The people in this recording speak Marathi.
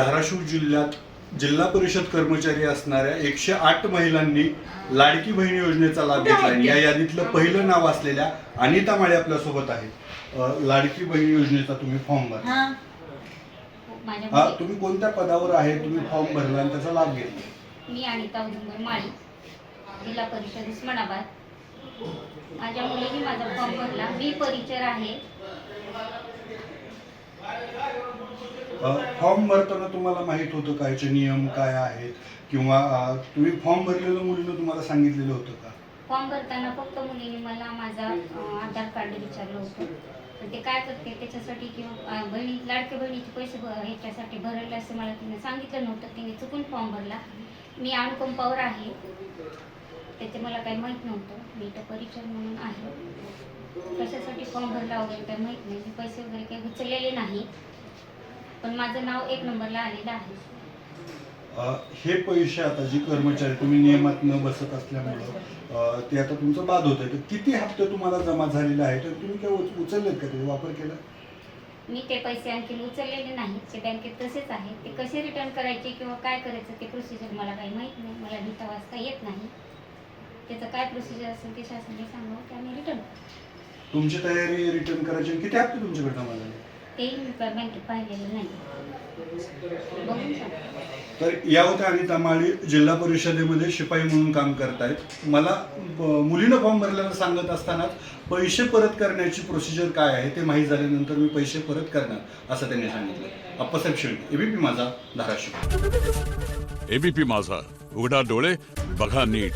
धाराशिव जिल्ह्यात जिल्हा परिषद कर्मचारी असणाऱ्या एकशे आठ महिलांनी लाडकी बहीण योजनेचा लाभ घेतला आहे. या यादीतलं पहिलं नाव असलेल्या अनिता माळे आपल्यासोबत आहेत अ, लाडकी बहीण योजनेचा तुम्ही फॉर्म भरला हा. माझ्या तुम्ही कोणत्या पदावर आहे? तुम्ही फॉर्म भरला आणि त्याचा लाभ घेतला. मी अनिता माळी जिल्हा परिषद उस्मानाबाद. माझ्या मुलीने माझा फॉर्म भरला. मी परिचर आहे. फॉर्म भरताना तुम्हाला माहीत होतं का? याचे नियम काय आहेत? किंवा तुम्ही फॉर्म भरलेलं मुलीनं तुम्हाला सांगितलेलं होतं का? फॉर्म भरताना फक्त मुलीने मला माझा आधार कार्ड विचारलं होतं. ते काय करते? त्याच्यासाठी किंवा बहिणी लाडक्या बहिणीचे पैसे ह्याच्यासाठी भरले असं मला तिने सांगितलं नव्हतं. तिने चुकून फॉर्म भरला. मी अनुकंपावर आहे. त्याचे मला काही माहीत नव्हतं. मी तर परिचय म्हणून आहे. कशासाठी फॉर्म भरला वगैरे काही माहीत नाही. पैसे वगैरे काही उचललेले नाही. पण माझं नाव एक नंबरला आलेलं आहे. अ, हे पैसे आता जी कर्मचारी तुम्ही नियमात न बसत असल्यामुळं अ, ते आता तुमचं बाद होत आहे तर किती हप्ते तुम्हाला जमा झालेले आहेत? तर तुम्ही काय उच- उचललेत का? ते वापर केला? मी ते पैसे आणखी उचललेले नाहीत. ते बँकेत तसेच आहेत. ते कसे रिटर्न करायचे किंवा काय करायचं ते प्रोसिजर मला काही माहीत नाही. मला लिहिता वाचता येत नाही. त्याचं काय प्रोसिजर असेल ते शासनाने सांगावं ते आम्ही रिटर्न तुमची तयारी रिटर्न करायची आणि किती हप्ते तुमच्याकडे जमा झाले? तेही मी काय बँकेत पाहिलेलं नाही. बघून सांग. तर या होत्या अनिता माळी जिल्हा परिषदेमध्ये शिपाई म्हणून काम करतायत. मला ब- मुलीनं फॉर्म भरल्यानं सांगत असतानाच पैसे परत करण्याची प्रोसिजर काय आहे ते माहीत झाल्यानंतर मी पैसे परत करणार असं त्यांनी सांगितलं. अप्पासाहेब शेळके एबीपी माझा धाराशिव. एबीपी माझा उघडा डोळे बघा नीट.